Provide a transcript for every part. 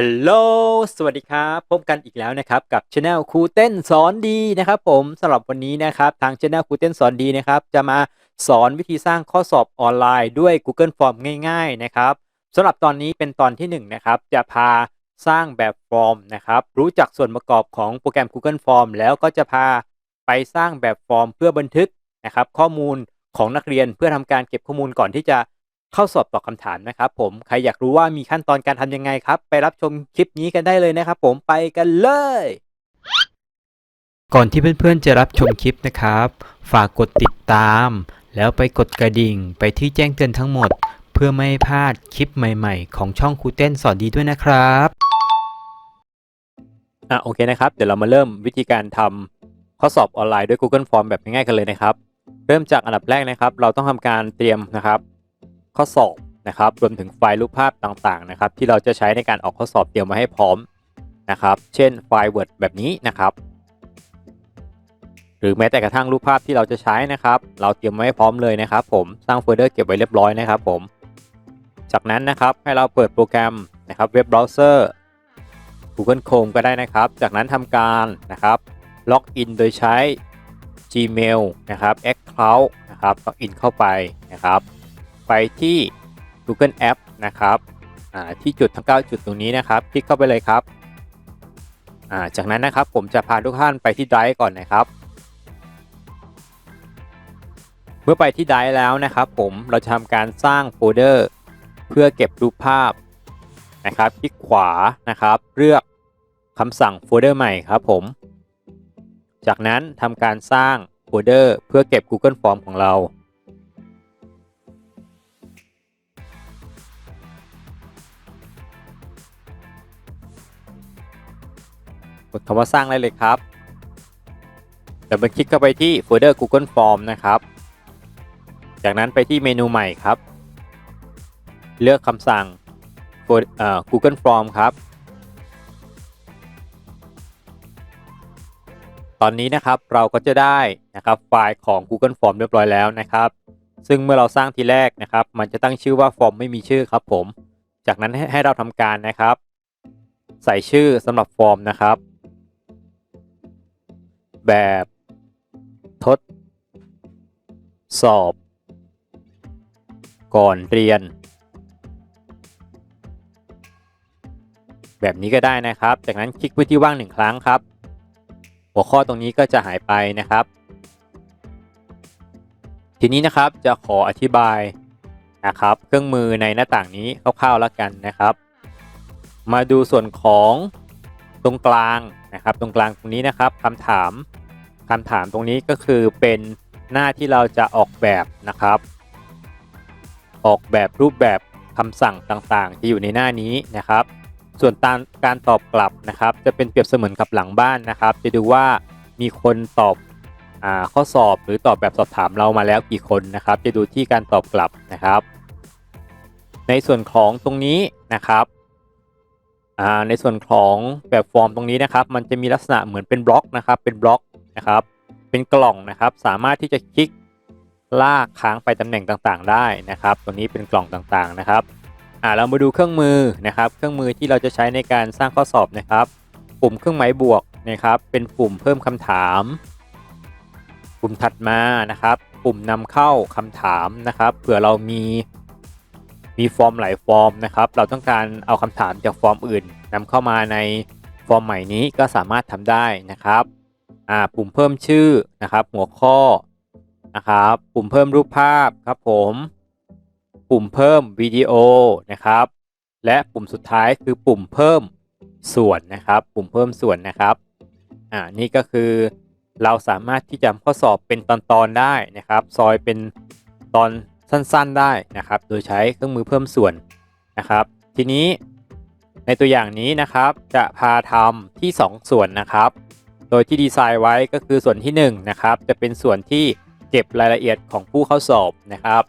ฮัลโหล สวัสดีครับ พบกันอีกแล้วนะครับกับช anel ครูเต้นสอนดีนะครับผมสำหรับวันนี้นะครับทางช anel ครูเต้นสอนดีนะครับจะมาสอนวิธีสร้างข้อสอบออนไลน์ด้วย Google Form ง่ายๆนะครับสำหรับตอนนี้เป็นตอนที่1นงนะครับจะพาสร้างแบบฟอร์มนะครับรู้จักส่วนประกอบของโปรแกรม Google Form แล้วก็จะพาไปสร้างแบบฟอร์มเพื่อบันทึกนะครับข้อมูลของนักเรียนเพื่อทำการเก็บข้อมูลก่อนที่จะ เข้าสอบตอบคำถามนะครับผมใครอยากรู้ว่ามีขั้นตอนการทำยังไงครับ ไปรับชมคลิปนี้กันได้เลยนะครับผมไปกันเลย ก่อนที่เพื่อนๆจะรับชมคลิปนะครับ ฝากกดติดตาม แล้วไปกดกระดิ่งไปที่แจ้งเตือนทั้งหมด เพื่อไม่ให้พลาดคลิปใหม่ ๆ ของช่องครูเต้นสอนดีด้วยนะครับอะโอเคนะครับ เดี๋ยวเรามาเริ่มวิธีการทำข้อสอบออนไลน์ด้วย Google Form แบบง่ายๆกันเลยนะครับ เริ่มจากอันดับแรกนะครับ เราต้องทำการเตรียมนะครับ ข้อสอบนะครับรวมถึงไฟล์รูปภาพต่างๆนะครับที่เราจะใช้ในการออกข้อสอบเตรียมมาให้พร้อมนะครับเช่นไฟล์ Word แบบนี้นะครับ หรือแม้แต่กระทั่งรูปภาพที่เราจะใช้นะครับ เราเตรียมไว้ให้พร้อมเลยนะครับ ผมสร้างโฟลเดอร์เก็บไว้เรียบร้อยนะครับ ผม จากนั้นนะครับให้เราเปิดโปรแกรมนะครับเว็บเบราว์เซอร์ Google Chrome ก็ได้นะครับ จากนั้นทำการนะครับล็อกอินโดยใช้ Gmail นะครับ Account นะครับล็อกอินเข้าไปนะครับ ไปที่ Google App นะครับที่จุดทั้ง 9 จุดตรงนี้นะครับ คลิกเข้าไปเลยครับ จากนั้นนะครับผมจะพาทุกท่านไปที่ Drive ก่อนนะครับ เมื่อไปที่ Drive แล้วนะครับผมเราจะทำการสร้างโฟลเดอร์เพื่อเก็บรูปภาพนะครับ คลิกขวานะครับ เลือกคำสั่งโฟลเดอร์ใหม่ครับผม จากนั้นทำการสร้างโฟลเดอร์เพื่อเก็บ Google Form ของเรา ดคำว่าสร้างได้เลยครับเดี๋ยวไปคลิกเข้าไปที่โฟลเดอร์ Google Form นะครับ จากนั้นไปที่เมนูใหม่ครับ เลือกคำสั่ง Google Form ครับ ตอนนี้นะครับเราก็จะได้นะครับไฟล์ของ Google Form เรียบร้อยแล้วนะครับ ซึ่งเมื่อเราสร้างทีแรกนะครับ มันจะตั้งชื่อว่าฟอร์มไม่มีชื่อครับผม จากนั้นให้เราทำการนะครับ ใส่ชื่อสำหรับฟอร์มนะครับ แบบทด สอบ ก่อนเรียน แบบนี้ก็ได้นะครับ จากนั้นคลิกไปที่ว่างหนึ่งครั้งครับ หัวข้อตรงนี้ก็จะหายไปนะครับ ทีนี้นะครับจะขออธิบายนะครับ เครื่องมือในหน้าต่างนี้คร่าวๆแล้วกันนะครับ มาดูส่วนของตรงกลาง นะครับ ตรงกลางตรงนี้นะครับคำถามคำถามตรงนี้ก็คือเป็นหน้าที่เราจะออกแบบนะครับ ออกแบบรูปแบบคำสั่งต่างๆ ที่อยู่ในหน้านี้นะครับ ส่วนการการตอบกลับนะครับ จะเป็นเปรียบเสมือนกับหลังบ้านนะครับ จะดูว่ามีคนตอบอข้อสอบหรือตอบแบบสอบถามเรามาแล้วกี่คนนะครับ จะดูที่การตอบกลับนะครับ ในส่วนของตรงนี้นะครับ ในส่วนของแบบฟอร์มตรงนี้นะครับ มันจะมีลักษณะเหมือนเป็นบล็อกนะครับ เป็นบล็อกนะครับ เป็นกล่องนะครับ สามารถที่จะคลิกลากค้างไปตำแหน่งต่างๆ ได้นะครับตรงนี้เป็นกล่องต่างๆนะครับอ่าเรามาดูเครื่องมือนะครับ เครื่องมือที่เราจะใช้ในการสร้างข้อสอบนะครับ ปุ่มเครื่องหมายบวกนะครับ เป็นปุ่มเพิ่มคำถาม ปุ่มถัดมานะครับ ปุ่มนำเข้าคำถามนะครับ เผื่อเรามี มีฟอร์มหลายฟอร์มนะครับ เราต้องการเอาคำถามจากฟอร์มอื่นนำเข้ามาในฟอร์มใหม่นี้ก็สามารถทำได้นะครับปุ่มเพิ่มชื่อนะครับ หัวข้อนะครับ ปุ่มเพิ่มรูปภาพครับผม ปุ่มเพิ่มวิดีโอนะครับ และปุ่มสุดท้ายคือปุ่มเพิ่มส่วนนะครับ ปุ่มเพิ่มส่วนนะครับอ่านี่ก็คือเราสามารถที่จะข้อสอบเป็นตอนๆได้นะครับ ซอยเป็นตอน สั้นๆได้นะครับ โดยใช้เครื่องมือเพิ่มส่วนนะครับ ทีนี้ในตัวอย่างนี้นะครับจะพาทำที่ 2 ส่วนนะครับ โดยที่ดีไซน์ไว้ก็คือส่วนที่1นะครับจะเป็นส่วนที่เก็บรายละเอียดของผู้เข้าสอบนะครับ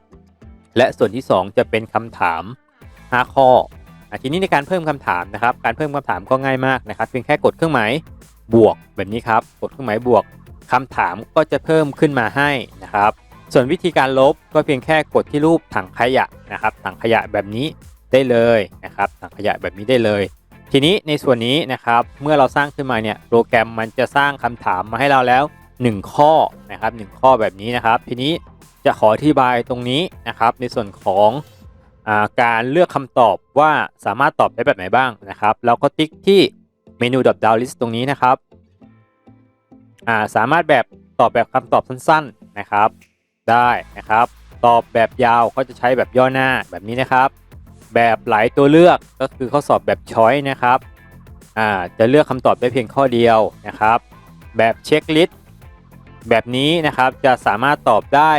และส่วนที่ 2 จะเป็นคำถาม 5 ข้อทีนี้ในการเพิ่มคำถามนะครับ การเพิ่มคำถามก็ง่ายมากนะครับ เพียงแค่กดเครื่องหมายบวกแบบนี้ครับ กดเครื่องหมายบวกคำถามก็จะเพิ่มขึ้นมาให้นะครับ ส่วนวิธีการลบก็เพียงแค่กดที่รูปถังขยะนะครับ ถังขยะแบบนี้ได้เลยนะครับถังขยะแบบนี้ได้เลย ทีนี้ในส่วนนี้นะครับเมื่อเราสร้างขึ้นมาเนี่ยโปรแกรมมันจะสร้างคำถามมาให้เราแล้ว 1 ข้อนะครับ1ข้อแบบนี้นะครับ ทีนี้จะขออธิบายตรงนี้นะครับ ในส่วนของอาการเลือกคำตอบว่าสามารถตอบได้แบบไหนบ้างนะครับเราก็ติ๊กที่เมนูดับดาวลิสต์ตรงนี้นะครับาสามารถแบบตอบแบบคำตอบสั้น ๆนะครับ ได้นะครับ ตอบแบบยาวก็จะใช้แบบย่อหน้าแบบนี้นะครับ แบบหลายตัวเลือกก็คือข้อสอบแบบช้อยนะครับอ่าจะเลือกคำตอบได้เพียงข้อเดียวนะครับ แบบเช็คลิสต์แบบนี้นะครับจะสามารถตอบได้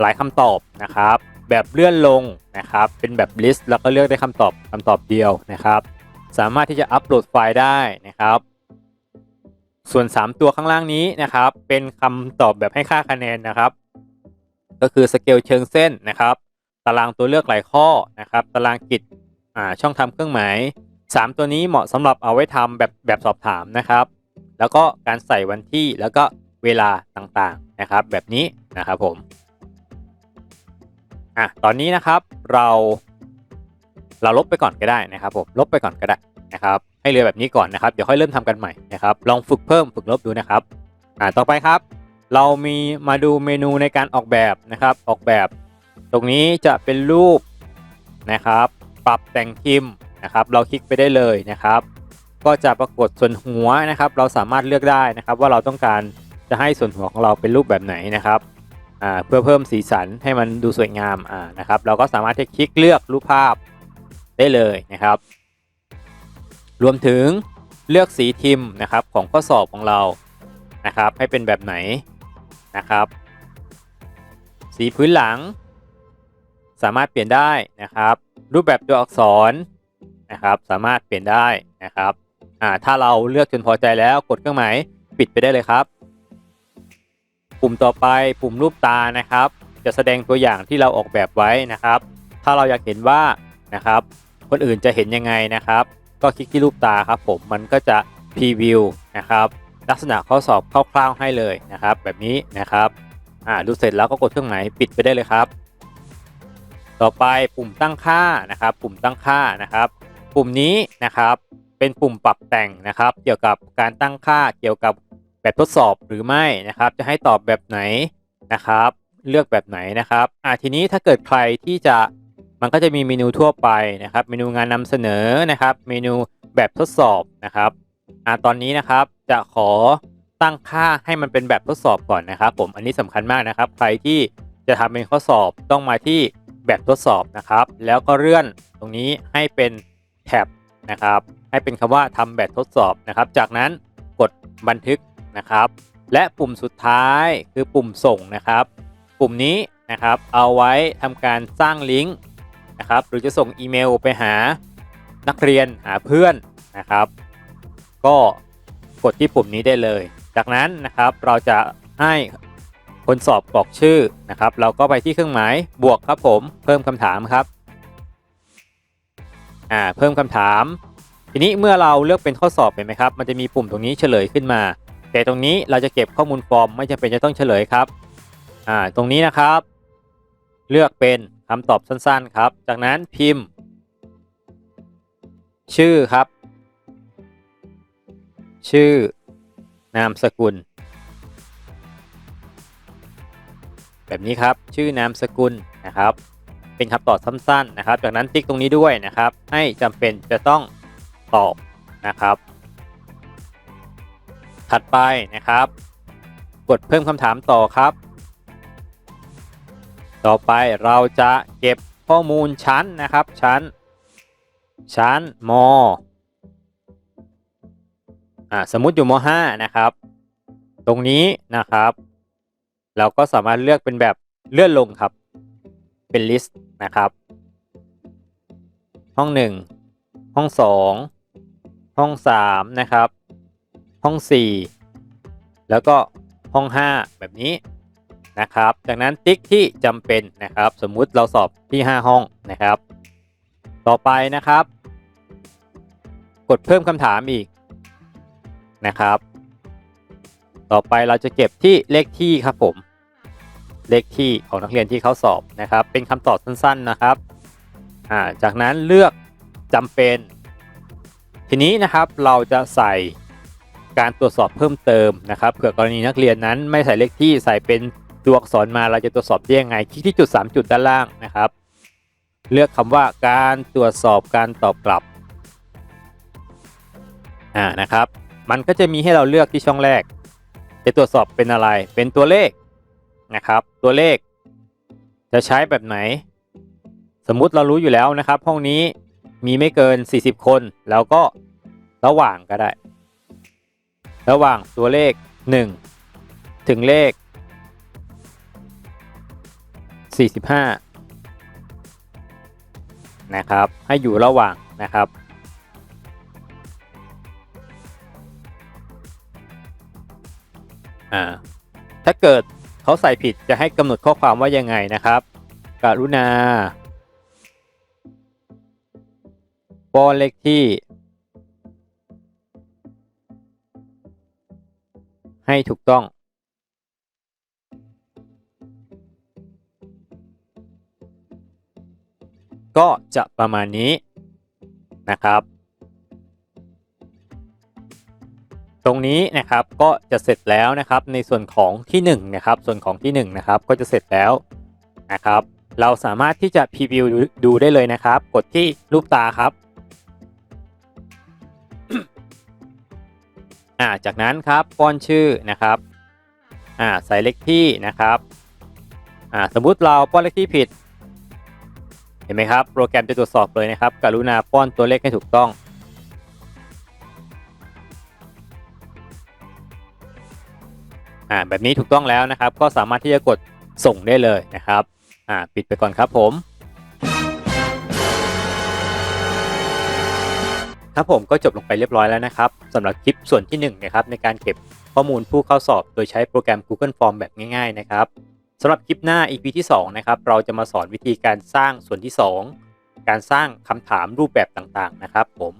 หลายคำตอบนะครับ แบบเลื่อนลงนะครับ เป็นแบบลิสต์แล้วก็เลือกได้คำตอบคำตอบเดียวนะครับ สามารถที่จะอัปโหลดไฟล์ได้นะครับ ส่วน 3 ตัวข้างล่างนี้นะครับ เป็นคำตอบแบบให้ค่าคะแนนนะครับ ก็คือสเกลเชิงเส้นนะครับ ตารางตัวเลือกหลายข้อนะครับ ตารางกิจอ่าช่องทำเครื่องหมาย 3 ตัวนี้เหมาะสำหรับเอาไว้ทำแบบแบบสอบถามนะครับ แล้วก็การใส่วันที่แล้วก็เวลาต่างๆนะครับ แบบนี้นะครับผมอะตอนนี้นะครับเรา เราลบไปก่อนก็ได้นะครับผมลบไปก่อนก็ได้นะครับ ให้เหลือแบบนี้ก่อนนะครับ เดี๋ยวค่อยเริ่มทำกันใหม่นะครับ ลองฝึกเพิ่มฝึกลบดูนะครับอ่าต่อไปครับ เรามีมาดูเมนูในการออกแบบนะครับ ออกแบบ ตรงนี้จะเป็นรูปนะครับ ปรับแต่งพิมพ์นะครับ เราคลิกไปได้เลยนะครับ ก็จะปรากฏส่วนหัวนะครับ เราสามารถเลือกได้นะครับ ว่าเราต้องการจะให้ส่วนหัวของเราเป็นรูปแบบไหนนะครับเพื่อเพิ่มสีสันให้มันดูสวยงามอ่านะครับ เราก็สามารถที่คลิกเลือกรูปภาพได้เลยนะครับ รวมถึงเลือกสีทิมนะครับของข้อสอบของเรานะครับ ให้เป็นแบบไหน นะครับ สีพื้นหลัง สามารถเปลี่ยนได้นะครับ รูปแบบตัวอักษรนะครับ สามารถเปลี่ยนได้นะครับอ่าถ้าเราเลือกจนพอใจแล้วกดเครื่องหมายปิดไปได้เลยครับ ปุ่มต่อไปปุ่มรูปตานะครับ จะแสดงตัวอย่างที่เราออกแบบไว้นะครับ ถ้าเราอยากเห็นว่านะครับ คนอื่นจะเห็นยังไงนะครับ ก็คลิกที่รูปตาครับผมมันก็จะพรีวิวนะครับ ลักษณะข้อสอบคร่าวๆให้เลยนะครับ แบบนี้นะครับอ่าดูเสร็จแล้วก็กดเครื่องหมายปิดไปได้เลยครับ ต่อไปปุ่มตั้งค่านะครับ ปุ่มตั้งค่านะครับ ปุ่มนี้นะครับเป็นปุ่มปรับแต่งนะครับ เกี่ยวกับการตั้งค่าเกี่ยวกับแบบทดสอบหรือไม่นะครับ จะให้ตอบแบบไหนนะครับ เลือกแบบไหนนะครับอ่าทีนี้ถ้าเกิดใครที่จะมันก็จะมีเมนูทั่วไปนะครับ เมนูงานนำเสนอนะครับ เมนูแบบทดสอบนะครับอ่าตอนนี้นะครับ จะขอตั้งค่าให้มันเป็นแบบทดสอบก่อนนะครับ ผมอันนี้สำคัญมากนะครับ ใครที่จะทำเป็นข้อสอบต้องมาที่แบบทดสอบนะครับ แล้วก็เลื่อนตรงนี้ให้เป็นแท็บนะครับ ให้เป็นคำว่าทำแบบทดสอบนะครับ จากนั้นกดบันทึกนะครับ และปุ่มสุดท้ายคือปุ่มส่งนะครับ ปุ่มนี้นะครับ เอาไว้ทำการสร้างลิงก์นะครับ หรือจะส่งอีเมลไปหานักเรียนหาเพื่อนนะครับ ก็ กดที่ปุ่มนี้ได้เลย จากนั้นนะครับเราจะให้คนสอบกรอกชื่อนะครับ เราก็ไปที่เครื่องหมายบวกครับผมเพิ่มคำถามครับอ่าเพิ่มคำถาม ทีนี้เมื่อเราเลือกเป็นข้อสอบเห็นไหมครับ มันจะมีปุ่มตรงนี้เฉลยขึ้นมา แต่ตรงนี้เราจะเก็บข้อมูลฟอร์ม ไม่จำเป็นจะต้องเฉลยครับอ่าตรงนี้นะครับ เลือกเป็นคำตอบสั้นๆครับ จากนั้นพิมพ์ ชื่อครับ ชื่อนามสกุล แบบนี้ครับชื่อนามสกุลนะครับ เป็นคำตอบสั้นๆนะครับ จากนั้นติ๊กตรงนี้ด้วยนะครับ ให้จำเป็นจะต้องตอบนะครับ ถัดไปนะครับ กดเพิ่มคำถามต่อครับ ต่อไปเราจะเก็บข้อมูลชั้นนะครับ ชั้น ชั้นม อ่าสมมติอยู่ม .5 นะครับ ตรงนี้นะครับ เราก็สามารถเลือกเป็นแบบเลื่อนลงครับ เป็นลิสต์นะครับ ห้อง 1 ห้อง 2 ห้อง 3 นะครับ ห้อง 4 แล้วก็ห้อง 5 แบบนี้นะครับ จากนั้นติ๊กที่จำเป็นนะครับ สมมุติเราสอบที่ 5 ห้องนะครับ ต่อไปนะครับ กดเพิ่มคำถามอีก นะครับ ต่อไปเราจะเก็บที่เลขที่ครับผม เลขที่ของนักเรียนที่เขาสอบนะครับ เป็นคำตอบสั้นๆนะครับอ่าจากนั้นเลือกจำเป็น ทีนี้นะครับเราจะใส่การตรวจสอบเพิ่มเติมนะครับเผื่อกรณีนักเรียนนั้นไม่ใส่เลขที่ใส่เป็นตัวอักษรมาเราจะตรวจสอบได้ยังไงคลิกที่จุด 3 จุดด้านล่างนะครับ เลือกคำว่าการตรวจสอบการตอบกลับอ่านะครับ มันก็จะมีให้เราเลือกที่ช่องแรก จะตรวจสอบเป็นอะไร เป็นตัวเลขนะครับ ตัวเลข จะใช้แบบไหน สมมุติเรารู้อยู่แล้วนะครับ ห้องนี้มีไม่เกิน 40 คน แล้วก็ระหว่างก็ได้ ระหว่างตัวเลข 1 ถึงเลข 45 นะครับ ให้อยู่ระหว่างนะครับ อ่าถ้าเกิดเขาใส่ผิดจะให้กำหนดข้อความว่ายังไงนะครับกรุณาป้อนเลขที่ ให้ถูกต้อง ก็จะประมาณนี้นะครับ ตรงนี้นะครับก็จะเสร็จแล้วนะครับในส่วนของที่1นะครับส่วนของที่1นะครับก็จะเสร็จแล้วนะครับเราสามารถที่จะพรีวิวดูได้เลยนะครับ กดที่รูปตาครับอ่าจากนั้นครับป้อนชื่อนะครับอ่าใส่เลขที่นะครับอ่าสมมุติเราป้อนเลขที่ผิด เห็นไหมครับ โปรแกรมจะตรวจสอบเลยนะครับ กรุณาป้อนตัวเลขให้ถูกต้อง อ่าแบบนี้ถูกต้องแล้วนะครับ ก็สามารถที่จะกดส่งได้เลยนะครับอ่าปิดไปก่อนครับผมครับผมก็จบลงไปเรียบร้อยแล้วนะครับสำหรับคลิปส่วนที่1นะครับในการเก็บข้อมูลผู้เข้าสอบ โดยใช้โปรแกรม Google Form แบบง่ายๆนะครับสำหรับคลิปหน้า EP ที่2นะครับเราจะมาสอนวิธีการสร้างส่วนที่ 2 การสร้างคำถามรูปแบบต่างๆนะครับ ผม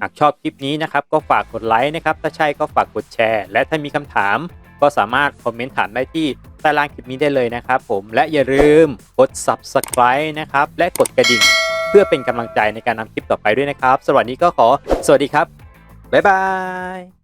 หากชอบคลิปนี้นะครับก็ฝากกดไลค์นะครับถ้าใช่ก็ฝากกดแชร์ และถ้ามีคำถาม ก็สามารถคอมเมนต์ถามได้ที่ใต้ล่างคลิปนี้ได้เลยนะครับผมและอย่าลืมกด subscribe นะครับและกดกระดิ่ง เพื่อเป็นกำลังใจในการนำคลิปต่อไปด้วยนะครับสำหรับวันนี้ก็ขอสวัสดีครับ บ๊ายบาย